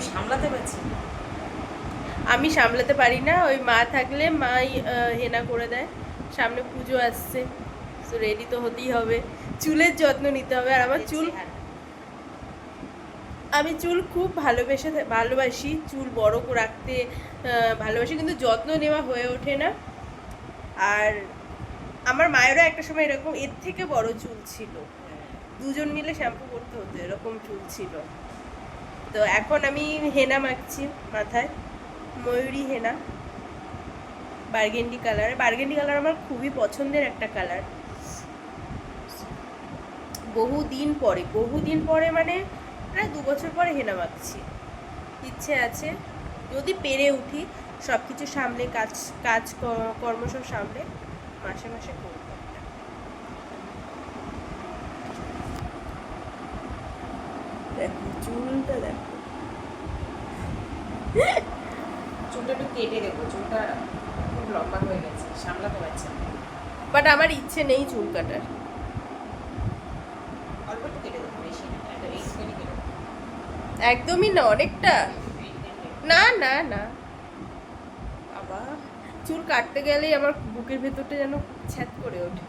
আমি সামলাতে পারছি আমি সামলাতে পারি না ওই মা থাকলে মাই হেনা করে দেয়। সামনে পুজো আসছে তো রেডি তো হতেই হবে। চুলের যত্ন নিতে হবে আর আমার চুল আমি চুল খুব ভালোবেসে ভালোবাসি চুল বড় করে রাখতে ভালোবাসি কিন্তু যত্ন নেওয়া হয়ে ওঠে না। আর আমার মায়েরও একটা সময় এরকম এর থেকে বড় চুল ছিল। দুজন মিলে শ্যাম্পু করতে হতো এরকম চুল ছিল। তো এখন আমি হেনা মাখছি মাথায়, Mayuri henna. Burgundy colour burgundy colour আমার খুবই পছন্দের একটা কালার। বহু দিন পরে বহু দিন পরে মানে প্রায় দু বছর পরে হেনা মাখছি। ইচ্ছে আছে, যদি পেরে উঠি সব কিছু সামলে, কাজ কাজ কর্ম সব সামলে, মাসে মাসে করব একটা। দেখো চুলটা দেখো। চুলটা একটু কেটে দেবো চুলটা খুব লম্বা হয়ে গেছে সামলাতে পারছি বাট আমার ইচ্ছে নেই চুল কাটার। অল্প একটু কেটে দেবো বেশি একদমই না অনেকটা। না না না। আবার চুল কাটতে গেলেই আমার বুকের ভেতরটা যেন ছ্যাত করে ওঠে।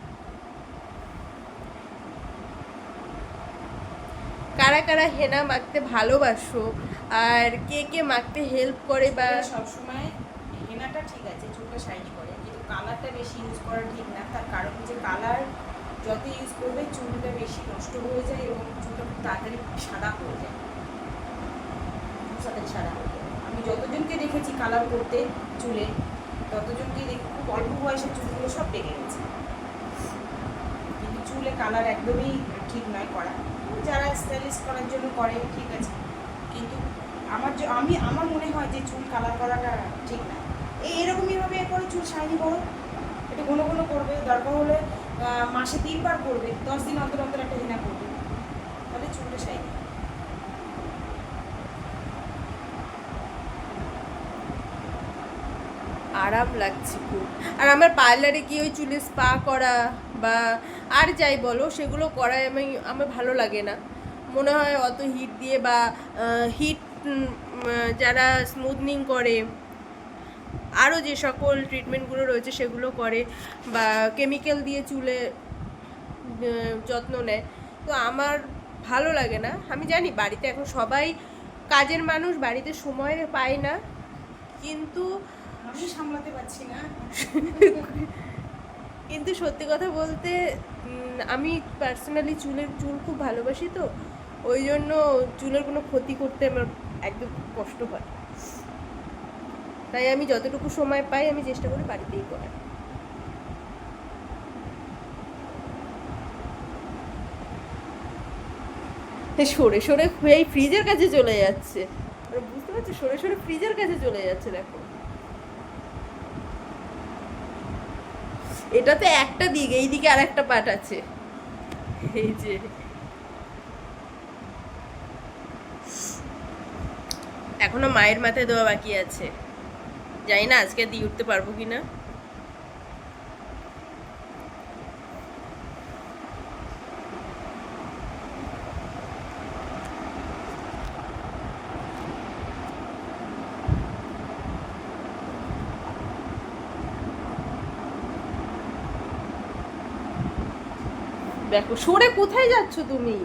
কারা কারা হেনা মাখতে ভালোবাসো আর কে কে মাখতে হেল্প করে বা সবসময় হেনাটা ঠিক আছে, চুলটা শাইনি করে, কিন্তু কালারটা বেশি ইউজ করা ঠিক না। তার কারণ হচ্ছে কালার যত ইউজ করবে, চুলটা বেশি নষ্ট হয়ে যায় এবং চুলটা খুব তাড়াতাড়ি সাদা হয়ে যায়। তাড়াতাড়ি সাদা হয়ে যায়। আমি যতজনকে দেখেছি কালার করতে চুলে ততজনকে দেখি খুব অল্প বয়সে চুলগুলো সব পেকে গেছে। কিন্তু চুলে কালার একদমই ঠিক নয় করা। যারা স্টাইলিশ করার জন্য করে, ঠিক আছে। কিন্তু আমার আমি, আমার মনে হয় যে চুল কালার করাটা ঠিক না। এই এরকমইভাবে করে চুল শাইনি করো। একটু ঘন ঘন করবে, দরকার হলে মাসে তিনবার করবে, দশ দিন অন্তর অন্তর একটা হিনা করবে। তাহলে চুলটা শাইনি আরাম লাগছে খুব। আর আমার পার্লারে গিয়ে ওই চুলে স্পা করা বা আর যাই বলো, সেগুলো করায় আমি, আমার ভালো লাগে না। মনে হয় অত হিট দিয়ে বা হিট যারা স্মুথনিং করে, আরও যে সকল ট্রিটমেন্টগুলো রয়েছে সেগুলো করে বা কেমিক্যাল দিয়ে চুলে যত্ন নেয়। তো আমার ভালো লাগে না। আমি জানি বাড়িতে এখন সবাই কাজের মানুষ, বাড়িতে সময় পায় না। কিন্তু আমি সামলাতে পারছি না। কিন্তু সত্যি কথা বলতে আমি পার্সোনালি চুলের, চুল খুব ভালোবাসি তো, ওই জন্য চুলের কোনো ক্ষতি করতে আমার একদম কষ্ট হয়। তাই আমি যতটুকু সময় পাই, আমি চেষ্টা করি বাড়িতেই করার। সরে সরে এই ফ্রিজের কাছে চলে যাচ্ছে। বুঝতে পারছি? সরে সরে ফ্রিজের কাছে চলে যাচ্ছে, দেখো। এটাতে একটা দিক এই দিকে আর একটা পাট আছে। এই যে। এখনও মায়ের মাথায় দেওয়া বাকি আছে। জানি না আজকে দিয়ে উঠতে পারব কি না দেখো সরে কোথায় যাচ্ছ তুমি?